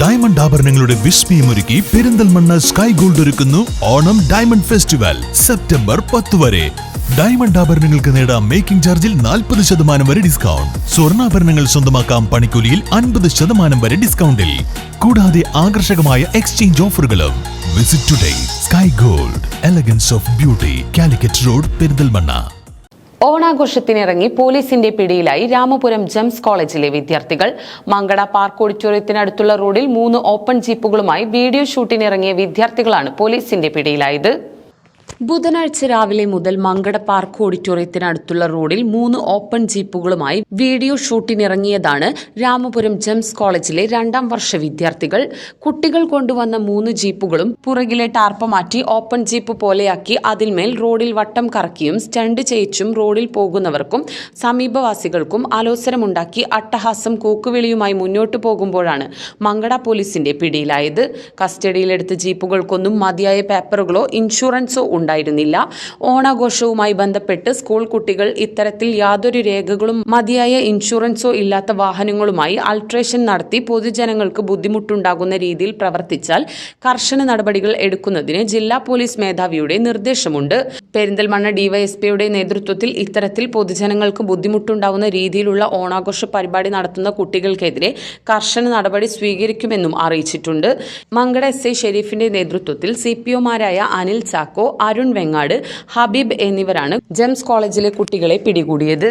Diamond ആഭരണങ്ങളുടെ വിസ്മയമൊരുക്കി Perinthalmanna sky gold ഒരുക്കുന്നു ഓണം ഡയമണ്ട് ഫെസ്റ്റിവൽ സെപ്റ്റംബർ പത്ത് വരെ. ഡയമണ്ട് ആഭരണങ്ങൾക്ക് നേടാം മേക്കിംഗ് ചാർജിൽ നാൽപ്പത് ശതമാനം വരെ ഡിസ്കൗണ്ട്. സ്വർണാഭരണങ്ങൾ സ്വന്തമാക്കാം പണിക്കൂലിയിൽ അൻപത് ശതമാനം വരെ ഡിസ്കൗണ്ടിൽ. കൂടാതെ ആകർഷകമായ എക്സ്ചേഞ്ച് ഓഫറുകളും. Visit today Sky Gold elegance of beauty Calicut road Perinthalmanna. ഓണാഘോഷത്തിനിറങ്ങി പോലീസിന്റെ പിടിയിലായി രാമപുരം ജംസ് കോളേജിലെ വിദ്യാർത്ഥികൾ. മങ്കട പാർക്ക് ഓഡിറ്റോറിയത്തിനടുത്തുള്ള റോഡിൽ മൂന്ന് ഓപ്പൺ ജീപ്പുകളുമായി വീഡിയോ ഷൂട്ടിനിറങ്ങിയ വിദ്യാർത്ഥികളാണ് പോലീസിന്റെ പിടിയിലായത്. ബുധനാഴ്ച രാവിലെ മുതൽ മങ്കട പാർക്ക് ഓഡിറ്റോറിയത്തിനടുത്തുള്ള റോഡിൽ മൂന്ന് ഓപ്പൺ ജീപ്പുകളുമായി വീഡിയോ ഷൂട്ടിനിറങ്ങിയതാണ് രാമപുരം ജെംസ് കോളേജിലെ രണ്ടാം വർഷ വിദ്യാർത്ഥികൾ. കുട്ടികൾ കൊണ്ടുവന്ന മൂന്ന് ജീപ്പുകളും പുറകിലെ ടാർപ്പ മാറ്റി ഓപ്പൺ ജീപ്പ് പോലെയാക്കി അതിന്മേൽ റോഡിൽ വട്ടം കറക്കിയും സ്റ്റണ്ട് ചെയ്യിച്ചും റോഡിൽ പോകുന്നവർക്കും സമീപവാസികൾക്കും അലോസരമുണ്ടാക്കി അട്ടഹാസം കൂക്കുവിളിയുമായി മുന്നോട്ടു പോകുമ്പോഴാണ് മങ്കട പോലീസിന്റെ പിടിയിലായത്. കസ്റ്റഡിയിലെടുത്ത ജീപ്പുകൾക്കൊന്നും മതിയായ പേപ്പറുകളോ ഇൻഷുറൻസോ ഉണ്ടായിരുന്നില്ല. ഓണാഘോഷവുമായി ബന്ധപ്പെട്ട് സ്കൂൾ കുട്ടികൾ ഇത്തരത്തിൽ യാതൊരു രേഖകളും മതിയായ ഇൻഷുറൻസോ ഇല്ലാത്ത വാഹനങ്ങളുമായി അൾട്രേഷൻ നടത്തി പൊതുജനങ്ങൾക്ക് ബുദ്ധിമുട്ടുണ്ടാകുന്ന രീതിയിൽ പ്രവർത്തിച്ചാൽ കർശന നടപടികൾ എടുക്കുന്നതിന് ജില്ലാ പോലീസ് മേധാവിയുടെ നിർദ്ദേശമുണ്ട്. പെരിന്തൽമണ്ണ ഡിവൈഎസ്പിയുടെ നേതൃത്വത്തിൽ ഇത്തരത്തിൽ പൊതുജനങ്ങൾക്ക് ബുദ്ധിമുട്ടുണ്ടാകുന്ന രീതിയിലുള്ള ഓണാഘോഷ പരിപാടി നടത്തുന്ന കുട്ടികൾക്കെതിരെ കർശന നടപടി സ്വീകരിക്കുമെന്നും അറിയിച്ചിട്ടുണ്ട്. മങ്കട എസ് ഐ ഷെരീഫിന്റെ നേതൃത്വത്തിൽ സി പി ഒമാരായ അനിൽ ചാക്കോ അരുൺ വെങ്ങാട് ഹബീബ് എന്നിവരാണ് ജെംസ് കോളേജിലെ കുട്ടികളെ പിടികൂടിയത്.